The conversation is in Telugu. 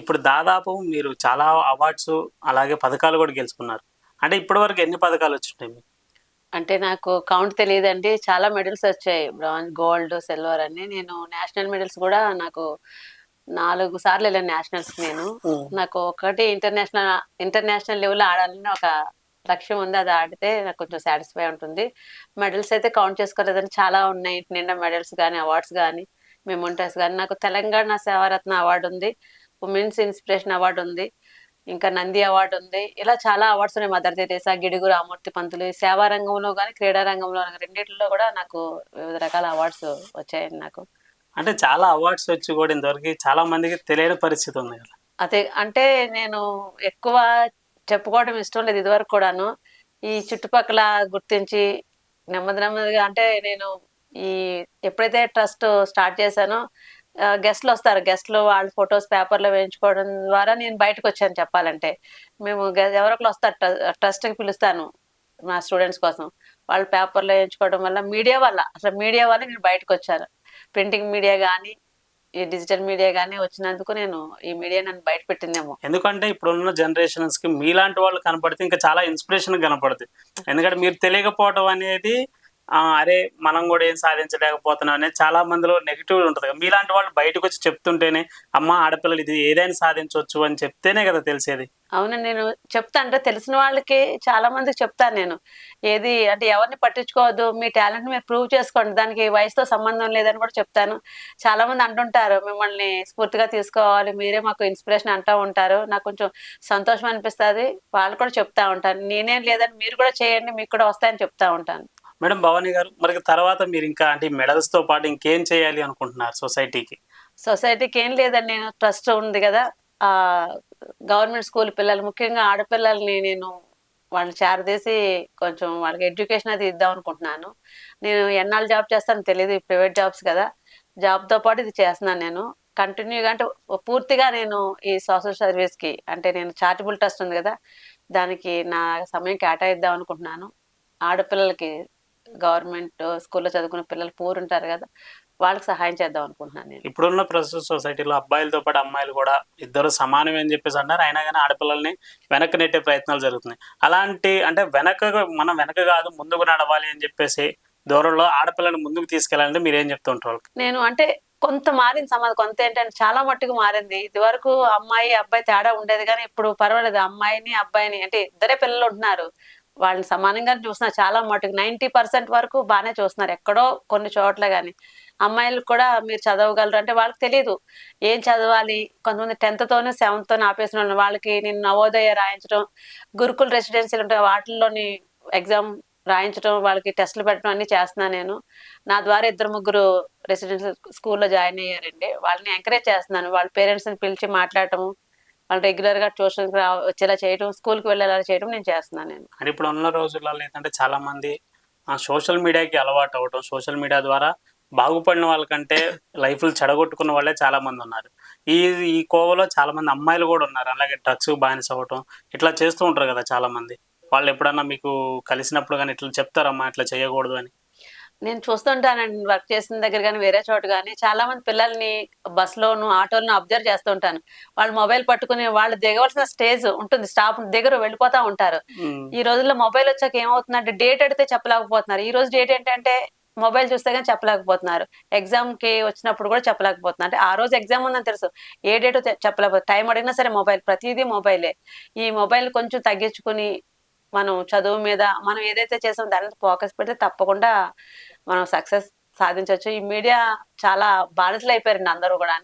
ఇప్పుడు దాదాపు మీరు చాలా అవార్డ్స్ అలాగే పథకాలు కూడా గెలుచుకున్నారు. అంటే ఇప్పటి వరకు ఎన్ని పథకాలు వచ్చింటాయి మీకు? అంటే నాకు కౌంట్ తెలియదండి. చాలా మెడల్స్ వచ్చాయి. బ్రాంజ్ గోల్డ్ సిల్వర్ అని నేను నేషనల్ మెడల్స్ కూడా నాకు నాలుగు సార్లు వెళ్ళాను నేషనల్స్ నేను. నాకు ఒకటి ఇంటర్నేషనల్ ఇంటర్నేషనల్ లెవెల్ ఆడాలని ఒక లక్ష్యం ఉంది. అది ఆడితే నాకు కొంచెం సాటిస్ఫై ఉంటుంది. మెడల్స్ అయితే కౌంట్ చేసుకోలేదని చాలా ఉన్నాయి. నిండా మెడల్స్ కానీ అవార్డ్స్ కానీ మెమోంటర్స్ కానీ నాకు తెలంగాణ సేవారత్న అవార్డు ఉంది. ఉమెన్స్ ఇన్స్పిరేషన్ అవార్డు ఉంది. ఇంకా నంది అవార్డు ఉంది. ఇలా చాలా అవార్డ్స్ ఉన్నాయి మదర్ తెరేసా గిడుగు రామూర్తి పంతులు సేవా రంగంలో కానీ క్రీడా రంగంలో రెండిట్లో కూడా నాకు వివిధ రకాల అవార్డ్స్ వచ్చాయండి నాకు. అంటే చాలా అవార్డ్స్ వచ్చి కూడా ఇంతవరకు చాలా మందికి తెలియని పరిస్థితి ఉంది కదా. అదే అంటే నేను ఎక్కువ చెప్పుకోవడం ఇష్టం లేదు ఇదివరకు కూడాను. ఈ చుట్టుపక్కల గుర్తించి నెమ్మది నెమ్మదిగా అంటే నేను ఈ ఎప్పుడైతే ట్రస్ట్ స్టార్ట్ చేశానో గెస్ట్లు వస్తారు. గెస్ట్లు వాళ్ళ ఫొటోస్ పేపర్లో వేయించుకోవడం ద్వారా నేను బయటకు వచ్చాను చెప్పాలంటే. మేము గె- ఎవరో వస్తారు. ట్రస్ట్కి పిలుస్తాను మా స్టూడెంట్స్ కోసం. వాళ్ళు పేపర్లో వేయించుకోవడం వల్ల మీడియా వల్ల అసలు మీడియా వల్ల నేను బయటకు వచ్చాను. ప్రింటింగ్ మీడియా కానీ ఈ డిజిటల్ మీడియా కానీ వచ్చినందుకు నేను ఈ మీడియా నన్ను బయట పెట్టిందేమో. ఎందుకంటే ఇప్పుడున్న జనరేషన్స్కి మీలాంటి వాళ్ళు కనపడితే ఇంకా చాలా ఇన్స్పిరేషన్ కనపడుతుంది ఎందుకంటే మీరు తెలియకపోవడం అనేది అరే మనం కూడా ఏం సాధించలేకపోతున్నాం అనేది చాలా మందిలో నెగిటివ్ ఉంటుంది మీలాంటి వాళ్ళు బయటకు వచ్చి చెప్తుంటేనే అమ్మ ఆడపిల్లలు ఇది ఏదైనా సాధించవచ్చు అని చెప్తేనే కదా తెలిసేది. అవును నేను చెప్తా. అంటే తెలిసిన వాళ్ళకి చాలా మందికి చెప్తాను నేను. ఏది అంటే ఎవరిని పట్టించుకోవద్దు మీ టాలెంట్ మీరు ప్రూవ్ చేసుకోండి. దానికి వయసుతో సంబంధం లేదని కూడా చెప్తాను. చాలా మంది అంటుంటారు మిమ్మల్ని స్ఫూర్తిగా తీసుకోవాలి మీరే మాకు ఇన్స్పిరేషన్ అంటూ ఉంటారు. నాకు కొంచెం సంతోషం అనిపిస్తుంది. వాళ్ళు కూడా చెప్తా ఉంటాను నేనేం లేదని మీరు కూడా చేయండి మీకు కూడా వస్తాయని చెప్తా ఉంటాను. మేడం భవానీ గారు మరి తర్వాత మీరు ఇంకా అంటే మెడల్స్తో పాటు ఇంకేం చేయాలి అనుకుంటున్నారు సొసైటీకి? సొసైటీకి ఏం లేదండి నేను ట్రస్ట్ ఉంది కదా. ఆ గవర్నమెంట్ స్కూల్ పిల్లలు ముఖ్యంగా ఆడపిల్లల్ని నేను వాళ్ళని చేరదీసి కొంచెం వాళ్ళకి ఎడ్యుకేషన్ అది ఇద్దాం అనుకుంటున్నాను. నేను ఎన్నాళ్ళు జాబ్ చేస్తానో తెలియదు ప్రైవేట్ జాబ్స్ కదా. జాబ్తో పాటు ఇది చేస్తున్నాను నేను. కంటిన్యూగా అంటే పూర్తిగా నేను ఈ సోషల్ సర్వీస్కి అంటే నేను చారిటబుల్ ట్రస్ట్ ఉంది కదా దానికి నా సమయం కేటాయిద్దాం అనుకుంటున్నాను. ఆడపిల్లలకి గవర్నమెంట్ స్కూల్లో చదువుకునే పిల్లలు పూర్ ఉంటారు కదా వాళ్ళకి సహాయం చేద్దాం అనుకుంటున్నాను నేను. ఇప్పుడున్న ప్రస్తుత సొసైటీలో అబ్బాయిలతో పాటు అమ్మాయిలు కూడా ఇద్దరు సమానమే అని చెప్పేసి అన్నారు. అయినా కానీ ఆడపిల్లల్ని వెనక్కి నెట్టే ప్రయత్నాలు జరుగుతున్నాయి. అలాంటి అంటే వెనక మనం వెనక కాదు ముందుకు నడవాలి అని చెప్పేసి దూరంలో ఆడపిల్లని ముందుకు తీసుకెళ్ళాలంటే మీరు ఏం చెప్తుంటారు వాళ్ళకి? నేను అంటే కొంత మారింది సమాజం. కొంత ఏంటంటే చాలా మట్టుకు మారింది. ఇది వరకు అమ్మాయి అబ్బాయి తేడా ఉండేది కానీ ఇప్పుడు పర్వాలేదు. అమ్మాయిని అబ్బాయిని అంటే ఇద్దరే పిల్లలు ఉంటున్నారు. వాళ్ళని సమానంగా చూస్తున్నారు చాలా మటుకు నైంటీ పర్సెంట్ వరకు బాగానే చూస్తున్నారు. ఎక్కడో కొన్ని చోట్ల కానీ అమ్మాయిలు కూడా మీరు చదవగలరు. అంటే వాళ్ళకి తెలియదు ఏం చదవాలి? కొంతమంది టెన్త్తోనూ తోనే ఆపేసిన వాళ్ళు వాళ్ళకి నేను నవోదయ రాయించడం గురుకుల రెసిడెన్సీలు ఉంటాయి వాటిల్లోని ఎగ్జామ్ రాయించడం వాళ్ళకి టెస్టులు పెట్టడం అన్ని చేస్తున్నాను నేను. నా ద్వారా ఇద్దరు ముగ్గురు రెసిడెన్షియల్ స్కూల్లో జాయిన్ అయ్యారండి. వాళ్ళని ఎంకరేజ్ చేస్తున్నాను. వాళ్ళ పేరెంట్స్ని పిలిచి మాట్లాడటం వాళ్ళు రెగ్యులర్గా ట్యూషన్కి రా వచ్చేలా చేయడం స్కూల్కి వెళ్ళేలా చేయడం నేను చేస్తున్నాను నేను. అంటే ఇప్పుడు ఉన్న రోజులలో ఏంటంటే చాలా మంది ఆ సోషల్ మీడియాకి అలవాటు అవ్వటం సోషల్ మీడియా ద్వారా బాగుపడిన వాళ్ళకంటే లైఫ్లు చెడగొట్టుకున్న వాళ్ళే చాలా మంది ఉన్నారు. ఈ ఈ కోవలో చాలా మంది అమ్మాయిలు కూడా ఉన్నారు. అలాగే డ్రగ్స్ బానిస అవ్వటం ఇట్లా చేస్తూ ఉంటారు కదా చాలా మంది. వాళ్ళు ఎప్పుడన్నా మీకు కలిసినప్పుడు కానీ ఇట్లా చెప్తారమ్మా ఇట్లా చేయకూడదు అని. నేను చూస్తుంటానండి వర్క్ చేసిన దగ్గర కానీ వేరే చోట కానీ చాలా మంది పిల్లల్ని బస్సులోను ఆటోలను అబ్జర్వ్ చేస్తుంటాను వాళ్ళు మొబైల్ పట్టుకుని వాళ్ళు దిగవలసిన స్టేజ్ ఉంటుంది. స్టాప్ దగ్గర వెళ్ళిపోతా ఉంటారు. ఈ రోజుల్లో మొబైల్ వచ్చాక ఏమవుతుందంటే డేట్ అడిగితే చెప్పలేకపోతున్నారు. ఈ రోజు డేట్ ఏంటంటే మొబైల్ చూస్తే కానీ చెప్పలేకపోతున్నారు. ఎగ్జామ్కి వచ్చినప్పుడు కూడా చెప్పలేకపోతున్నారు. అంటే ఆ రోజు ఎగ్జామ్ ఉందని తెలుసు. ఏ డేట్ చెప్పలేకపోతుంది టైం అడిగినా సరే మొబైల్ ప్రతిదీ మొబైలే ఈ మొబైల్ కొంచెం తగ్గించుకుని మనం చదువు మీద మనం ఏదైతే చేసామో దాని మీద ఫోకస్ పెడితే తప్పకుండా మనం సక్సెస్ సాధించవచ్చు ఈ మీడియా చాలా బానిసలు అయిపోయారండి అందరూ కూడా